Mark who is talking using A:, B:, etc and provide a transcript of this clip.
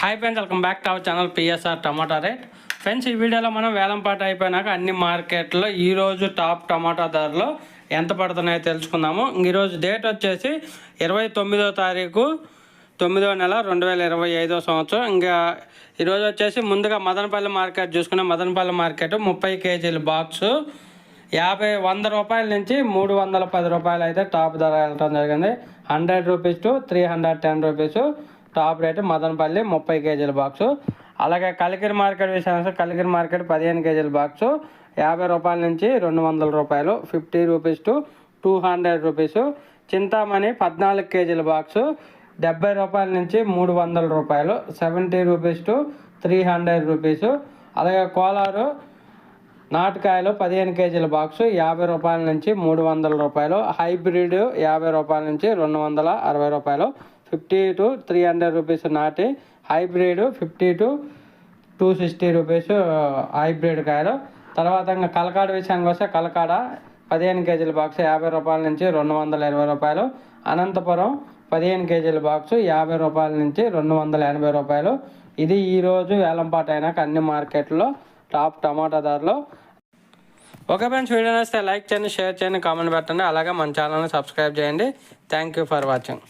A: Hi friends welcome back to our channel PSR tomato rate friends ఈ వీడియోలో మనం వేలంపాట అయిపోయినాక అన్ని మార్కెట్లో ఈరోజు టాప్ టమాటా ధరలు ఎంత పడుతున్నాయో తెలుసుకుందాము. ఈరోజు డేట్ వచ్చేసి ఇరవై తొమ్మిదో తారీఖు తొమ్మిదో నెల రెండు వేల ఇరవై ఐదో సంవత్సరం. ఇంకా ఈరోజు వచ్చేసి ముందుగా మదనపల్లి మార్కెట్ చూసుకున్న మదనపల్లి మార్కెట్ ముప్పై కేజీల బాక్సు యాభై వంద రూపాయల నుంచి మూడు వందల పది రూపాయలు అయితే టాప్ ధర వెళ్ళడం జరిగింది. Hundred rupees to three hundred ten rupees. Top rate Madanapalli ముప్పై కేజీల బాక్సు. అలాగే కలికిరి మార్కెట్ విషయానికి కలికిరి మార్కెట్ పదిహేను కేజీల బాక్సు. యాభై రూపాయల నుంచి రెండు వందల రూపాయలు. Fifty rupees to two hundred rupees. Chintamani పద్నాలుగు కేజీల బాక్సు. డెబ్బై రూపాయల నుంచి మూడు వందల రూపాయలు. Seventy rupees to three hundred rupees. అలాగే కోలారు నాటకాయలు పదిహేను కేజీల బాక్సు. యాభై రూపాయల నుంచి మూడు వందల రూపాయలు. హైబ్రిడ్ యాభై రూపాయల నుంచి రెండు వందల అరవై రూపాయలు. Fifty to three hundred rupees నాటి. Hybrid fifty to two sixty rupees hybrid కాయలు. తర్వాత ఇంకా కలకాడ విషయానికి వస్తే కలకాడ పదిహేను కేజీల బాక్స్ యాభై రూపాయల నుంచి రెండు వందల ఇరవై రూపాయలు. అనంతపురం పదిహేను కేజీల బాక్స్ యాభై రూపాయల నుంచి రెండు వందల ఎనభై రూపాయలు. ఇది ఈరోజు వేలంపాట అయినాక అన్ని మార్కెట్లో టాప్ టమాటా ధరలు. ఓకే ఫ్రెండ్స్ వీడియో నచ్చితే లైక్ చేయండి షేర్ చేయండి కామెంట్ పెట్టండి. అలాగే మన ఛానల్ని సబ్స్క్రైబ్ చేయండి. Thank you for watching